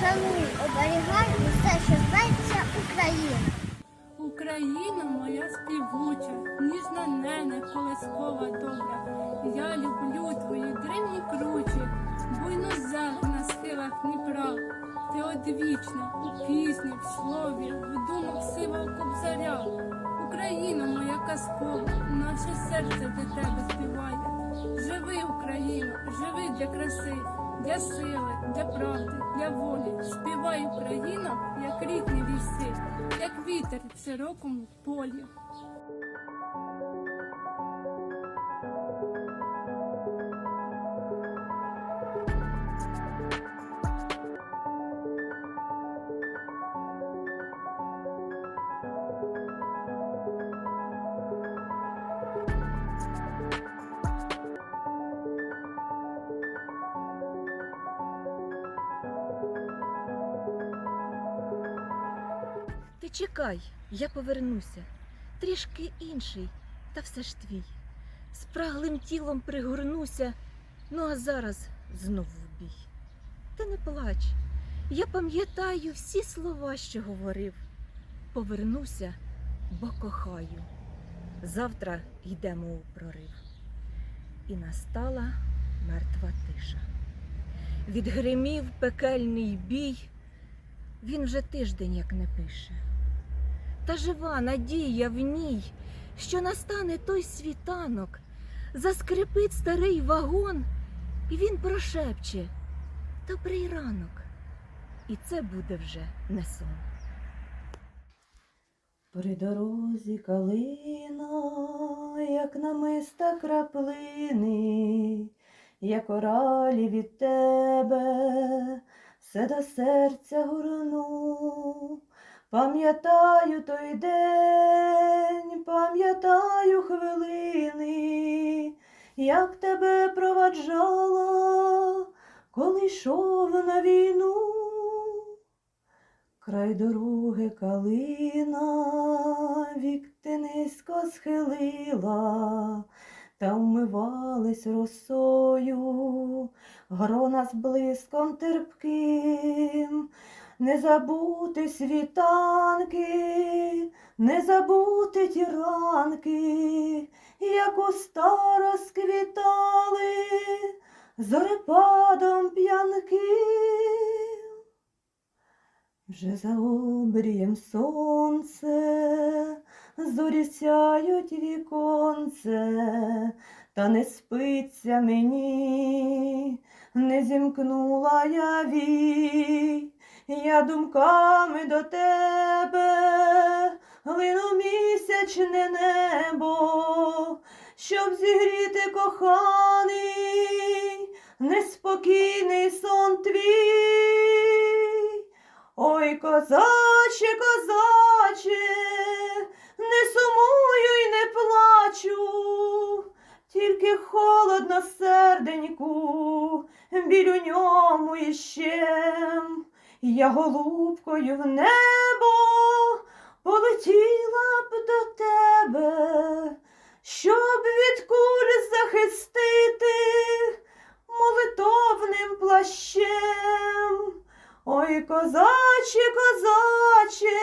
шануй, оберігай усе, що зветься Україна. Україна моя співуча, ніжна нене, колискова добра. Я люблю твої древні кручі, буйну землю на схилах Дніпра. Ти одвічна у пісні, в слові, в думах сивого кобзаря. Україна моя казкова, наше серце для тебе співає. Живи, Україно, живи для краси, для сили, для правди, для волі. Співай Україна, як рідні вісі, як вітер в широкому полі. Ти чекай, я повернуся. Трішки інший, та все ж твій. Спраглим тілом пригорнуся, ну а зараз знову бій. Ти не плач, я пам'ятаю всі слова, що говорив. Повернуся, бо кохаю. Завтра йдемо у прорив. І настала мертва тиша. Відгримів пекельний бій, він вже тиждень як не пише. Та жива надія в ній, що настане той світанок, заскрипить старий вагон, і він прошепче добрий ранок. І це буде вже не сон. При дорозі калина, як намиста краплини, як оралі від тебе, все до серця горну. Пам'ятаю той день, пам'ятаю хвилини, як тебе проваджала, коли йшов на війну. Край дороги калина, вік ти низько схилила, та вмивались росою, грона з блиском терпким, не забути світанки, не забути ті ранки, як уста розквітали, зорепадом п'янким. Вже за обрієм сонце, зорі сяють віконце, та не спиться мені, не зімкнула я вій, я думками до тебе, лину місячне небо, щоб зігріти коханий, неспокійний сон твій. Ой, козаче, козаче, не сумую й не плачу, тільки холодно серденьку, біль у ньому іще. Я голубкою в небо полетіла б до тебе, щоб від куль захистити молитовним плащем. Ой, козаче, козаче,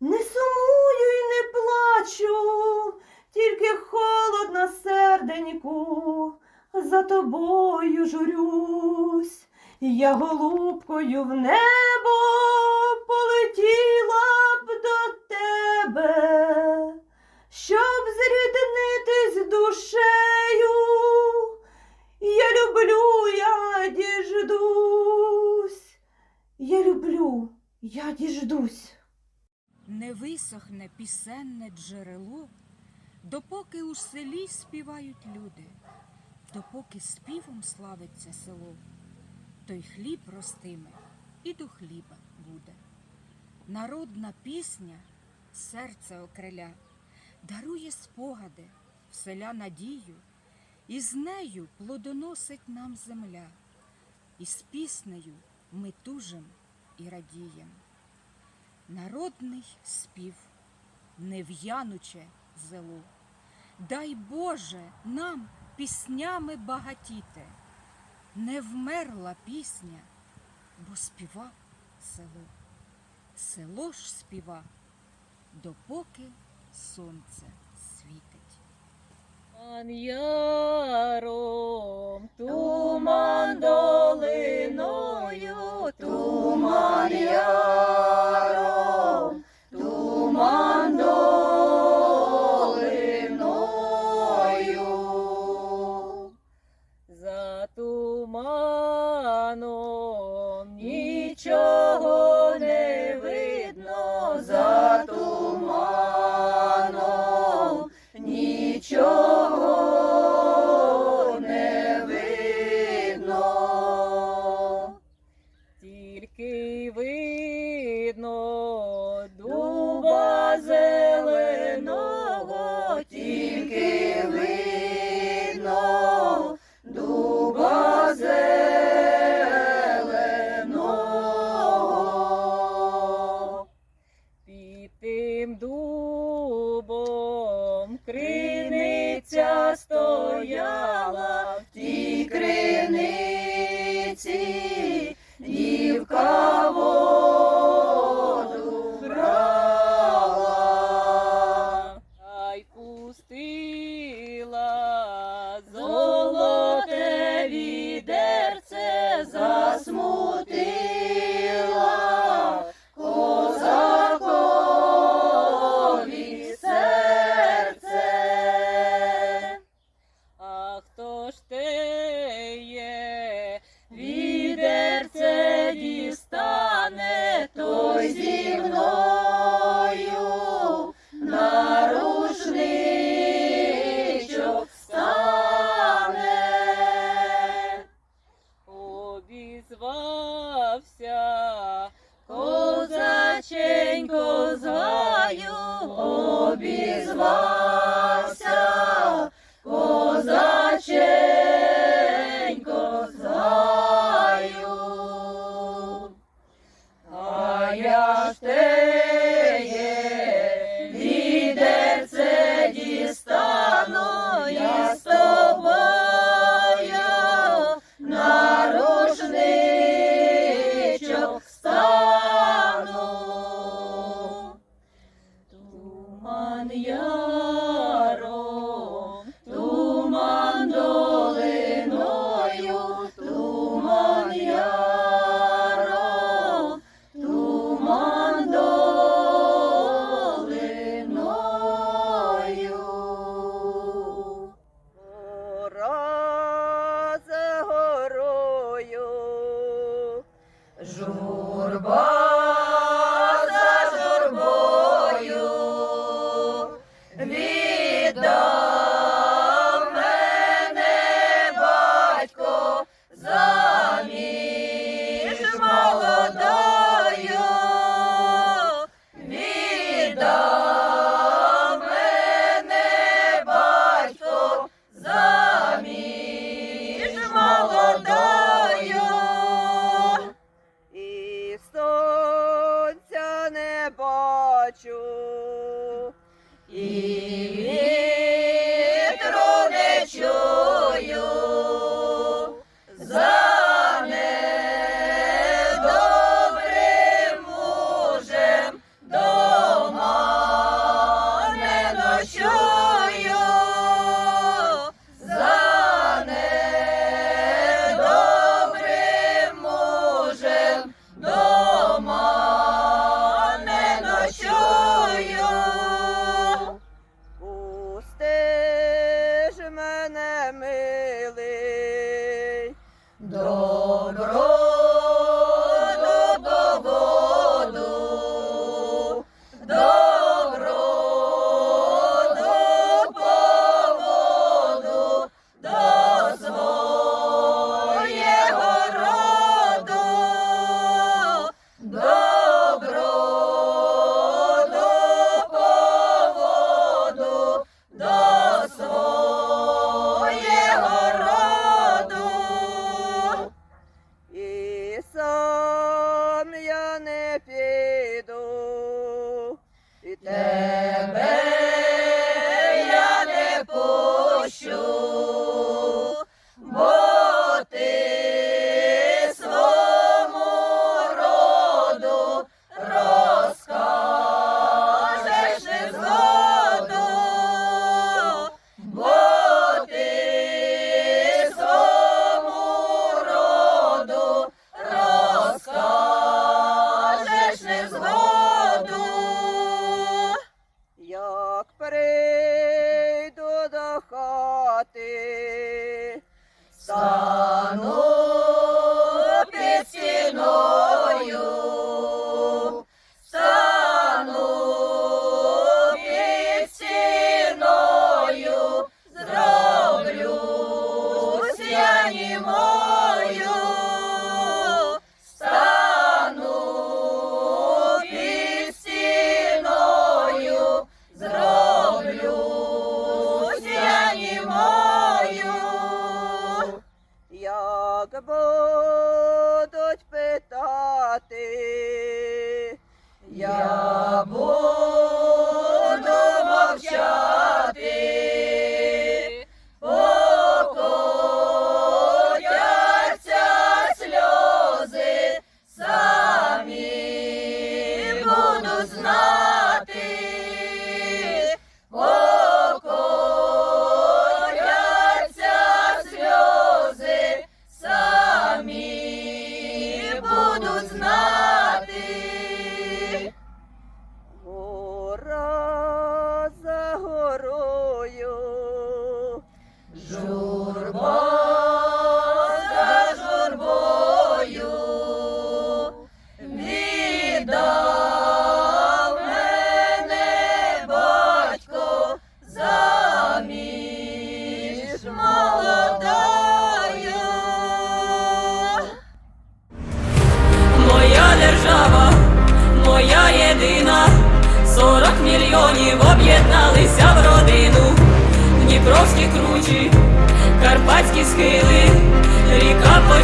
не сумую й не плачу, тільки холодно серденьку, за тобою журюсь. Я голубкою в небо полетіла б до тебе, щоб зріднитись душею. Я люблю, я діждусь. Я люблю, я діждусь. Не висохне пісенне джерело, допоки у селі співають люди, допоки співом славиться село, той хліб ростиме і до хліба буде. Народна пісня серце окриля, дарує спогади, вселя надію, і з нею плодоносить нам земля, і з піснею ми тужим і радієм. Народний спів, нев'януче зело. Дай Боже нам піснями багатіти, не вмерла пісня, бо співа село. Село ж співа, допоки сонце світить. Пан яром туман долиною, туман яром, туман Go. згадався, козаченько з обізвався, козаченько.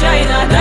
China.